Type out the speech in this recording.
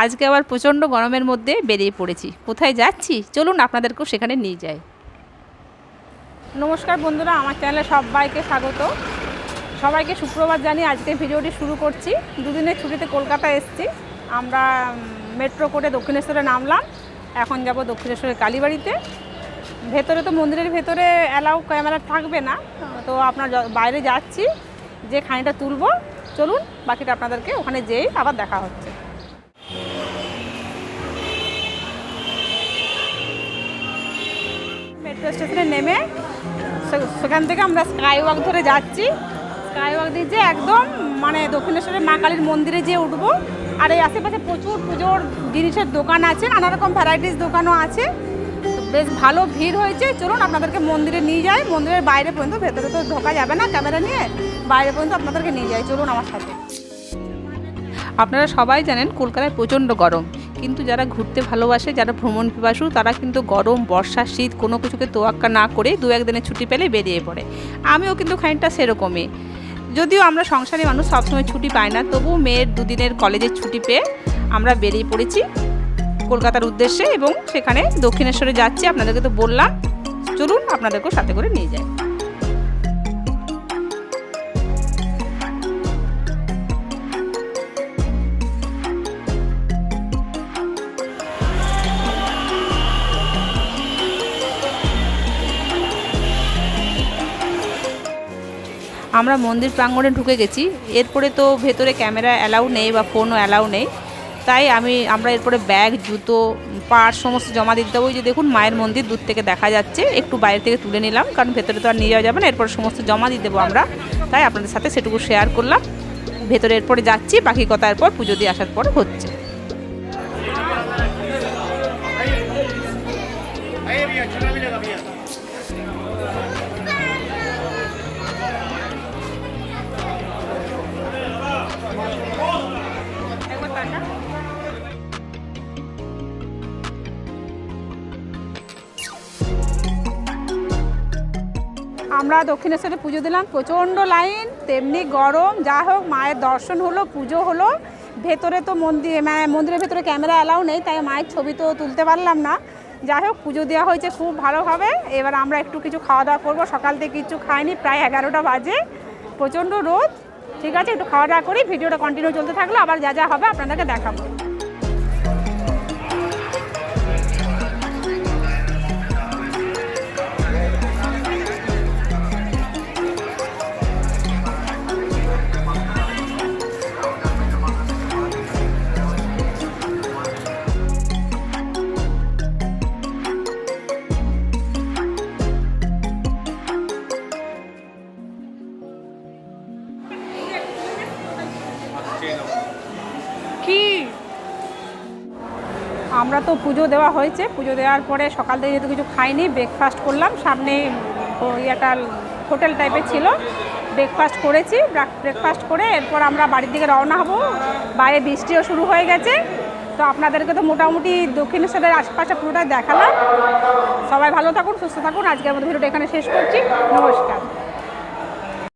আজকে আবার প্রচণ্ড গরমের মধ্যে বেরিয়ে পড়েছি। কোথায় যাচ্ছি? চলুন আপনাদেরকেও সেখানে নিয়ে যাই। নমস্কার বন্ধুরা, আমার চ্যানেলে সবাইকে স্বাগত। সবাইকে শুক্রবার জানিয়ে আজকে ভিডিওটি শুরু করছি। দুদিনের ছুটিতে কলকাতা এসেছি। আমরা মেট্রো করে দক্ষিণেশ্বরে নামলাম। এখন যাব দক্ষিণেশ্বরের কালীবাড়িতে। ভেতরে তো মন্দিরের ভেতরে অ্যালাউ ক্যামেরা থাকবে না। তো আপনার বাইরে যাচ্ছি, যে খানিটা তুলব। চলুন, বাকিটা আপনাদেরকে ওখানে যেয়েই আবার দেখা হচ্ছে। স্টেশনে নেমে সেখান থেকে আমরা স্কাই ওয়াক ধরে যাচ্ছি। স্কাই ওয়াক দিয়ে যে একদম মানে দক্ষিণেশ্বরের মা কালীর মন্দিরে যেয়ে উঠবো। আর এই আশেপাশে প্রচুর পুজোর জিনিসের দোকান আছে নানা রকম ভ্যারাইটিস দোকানও আছে। বেশ ভালো ভিড় হয়েছে। চলুন আপনাদেরকে মন্দিরে নিয়ে যাই। মন্দিরের বাইরে পর্যন্ত, ভেতরে তো ঢোকা যাবে না ক্যামেরা নিয়ে। বাইরে পর্যন্ত আপনাদেরকে নিয়ে যাই। চলুন আমার সাথে। আপনারা সবাই জানেন কলকাতায় প্রচণ্ড গরম। কিন্তু যারা ঘুরতে ভালোবাসে, যারা ভ্রমণ পিপাসু, তারা কিন্তু গরম, বর্ষা, শীত কোনো কিছুকে তোয়াক্কা না করে দু একদিনের ছুটি পেলে বেরিয়ে পড়ে। আমিও কিন্তু খানিকটা সেরকমই। যদিও আমরা সংসারী মানুষ, সবসময় ছুটি পাই না তবুও মেয়ের দুদিনের কলেজের ছুটি পেয়ে আমরা বেরিয়ে পড়েছি কলকাতার উদ্দেশ্যে এবং সেখানে দক্ষিণেশ্বরে যাচ্ছি। আপনাদেরকে তো বললাম, চলুন আপনাদেরকেও সাথে করে নিয়ে যাই। আমরা মন্দির প্রাঙ্গণে ঢুকে গেছি। এরপরে তো ভেতরে ক্যামেরা অ্যালাউ নেই বা ফোনও অ্যালাউ নেই। তাই আমি, আমরা এরপরে ব্যাগ, জুতো, পার্স সমস্ত জমা দিতে ওই যে দেখুন, মায়ের মন্দির দূর থেকে দেখা যাচ্ছে। একটু বাইরে থেকে তুলে নিলাম, কারণ ভেতরে তো আর নিয়ে যাওয়া যাবে না। এরপর সমস্ত জমা দিয়ে দেবো আমরা। তাই আপনাদের সাথে সেটুকু শেয়ার করলাম। ভেতরে এরপরে যাচ্ছি, বাকি কথা এরপর পুজো দিয়ে আসার পর হচ্ছে। আমরা দক্ষিণেশ্বরে পুজো দিলাম। প্রচণ্ড লাইন, তেমনি গরম। যা হোক, মায়ের দর্শন হলো, পুজো হলো। ভেতরে তো মন্দির মানে মন্দিরের ভেতরে ক্যামেরা অ্যালাউ নেই, তাই মায়ের ছবি তো তুলতে পারলাম না। যাই হোক, পুজো দেওয়া হয়েছে খুব ভালোভাবে। এবার আমরা একটু কিছু খাওয়া দাওয়া করব। সকাল থেকে কিছু খাইনি, প্রায় এগারোটা বাজে। প্রচণ্ড রোদ। ঠিক আছে, একটু খাওয়া দাওয়া করি, ভিডিওটা কন্টিনিউ চলতে থাকল আবার যা যা হবে আপনাদেরকে দেখাবো। আমরা তো পুজো দেওয়া হয়েছে। পুজো দেওয়ার পরে সকাল থেকে যেহেতু কিছু খাইনি ব্রেকফাস্ট করলাম। সামনে একটা হোটেল টাইপের ছিল। ব্রেকফাস্ট করেছি ব্রেকফাস্ট করে এরপর আমরা বাড়ির দিকে রওনা হব। বাইরে বৃষ্টিও শুরু হয়ে গেছে। তো আপনাদেরকে তো মোটামুটি দক্ষিণেশ্বরের আশপাশে পুরোটাই দেখালাম। সবাই ভালো থাকুন, সুস্থ থাকুন। আজকের মতো ভিডিওটা এখানে শেষ করছি। নমস্কার।